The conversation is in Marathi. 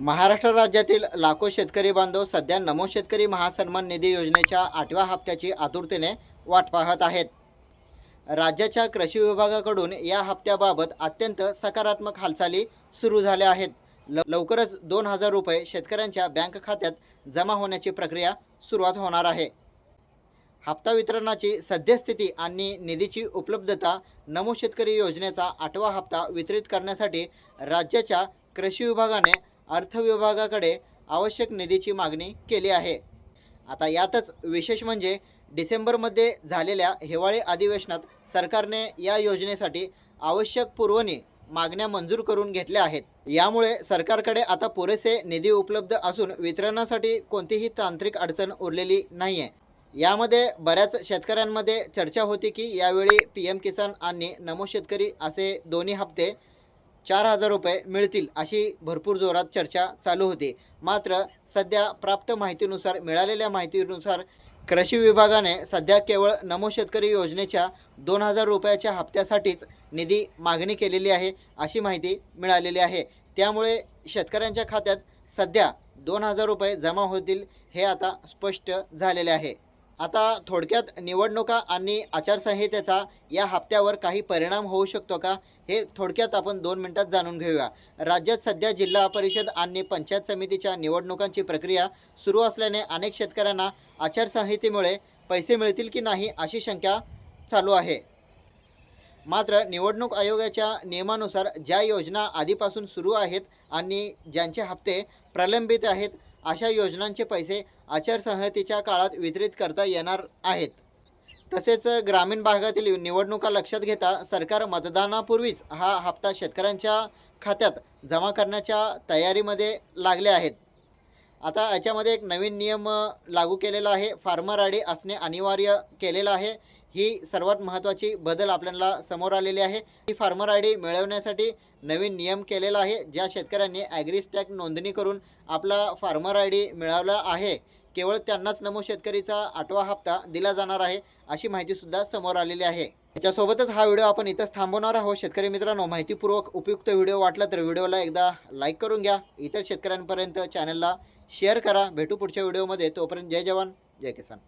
महाराष्ट्र राज्यातील लाखो शेतकरी बांधव सध्या नमो शेतकरी महासन्मान निधी योजनेच्या आठव्या हप्त्याची आतुरतेने वाट पाहत आहेत. राज्याच्या कृषी विभागाकडून या हप्त्याबाबत अत्यंत सकारात्मक हालचाली सुरू झाल्या आहेत. ल लवकरच दोन हजार रुपये शेतकऱ्यांच्या बँक खात्यात जमा होण्याची प्रक्रिया सुरुवात होणार आहे. हप्ता वितरणाची सद्यस्थिती आणि निधीची उपलब्धता नमो शेतकरी योजनेचा आठवा हप्ता वितरित करण्यासाठी राज्याच्या कृषी विभागाने अर्थ विभागाकडे आवश्यक निधीची मागणी केली आहे. आता यातच विशेष म्हणजे डिसेंबरमध्ये झालेल्या हिवाळी अधिवेशनात सरकारने या योजनेसाठी आवश्यक पुरवणी मागण्या मंजूर करून घेतल्या आहेत. यामुळे सरकारकडे आता पुरेसे निधी उपलब्ध असून वितरणासाठी कोणतीही तांत्रिक अडचण उरलेली नाही आहे यामध्ये बऱ्याच शेतकऱ्यांमध्ये चर्चा होती की यावेळी पी एम किसान आणि नमो शेतकरी असे दोन्ही हप्ते चार हजार रुपये मिळतील अशी भरपूर जोरात चर्चा चालू होती. मात्र सध्या प्राप्त माहितीनुसार मिळालेल्या माहितीनुसार कृषी विभागाने सध्या केवळ नमो शेतकरी योजनेच्या दोन हजार रुपयाच्या हप्त्यासाठीच निधी मागणी केलेली आहे अशी माहिती मिळालेली आहे. त्यामुळे शेतकऱ्यांच्या खात्यात सध्या दोन हजार रुपये जमा होतील हे आता स्पष्ट झालेले आहे. आता थोडक्यात निवडणुका आणि आचारसंहितेचा या हप्त्यावर काही परिणाम होऊ शकतो का हे थोडक्यात आपण दोन मिनिटात जाणून घेऊया. राज्यात सध्या जिल्हा परिषद आणि पंचायत समितीच्या निवडणुकांची प्रक्रिया सुरू असल्याने अनेक शेतकऱ्यांना आचारसंहितेमुळे पैसे मिळतील की नाही अशी शंका चालू आहे. मात्र निवडणूक आयोगाच्या नियमानुसार ज्या योजना आधीपासून सुरू आहेत आणि ज्यांचे हप्ते प्रलंबित आहेत अशा योजनांचे पैसे आचारसंहितेच्या काळात वितरित करता येणार आहेत. तसेच ग्रामीण भागातील निवडणुका लक्षात घेता सरकार मतदानापूर्वीच हा हप्ता शेतकऱ्यांच्या खात्यात जमा करण्याच्या तयारीमध्ये लागले आहेत. आता याच्यामध्ये एक नवीन नियम लागू केलेला आहे. फार्मर आय डी असणे अनिवार्य केलेलं आहे. ही सर्वात महत्त्वाची बदल आपल्याला समोर आलेली आहे. ही फार्मर आय डी मिळवण्यासाठी नवीन नियम केलेला आहे. ज्या शेतकऱ्यांनी ॲग्रीस्टॅक नोंदणी करून आपला फार्मर आय डी मिळवला आहे. केवळ त्यांनाच नमो शेतकरीचा आठवा हप्ता दिला जाणार आहे अशी माहितीसुद्धा समोर आलेली आहे. त्याच्यासोबतच हा व्हिडिओ आपण इथंच थांबवणार आहोत. शेतकरी मित्रांनो माहितीपूर्वक उपयुक्त व्हिडिओ वाटला तर व्हिडिओला एकदा लाईक करून घ्या. इतर शेतकऱ्यांपर्यंत चॅनलला शेअर करा. भेटू पुढच्या व्हिडिओमध्ये. तोपर्यंत जय जवान जय किसान.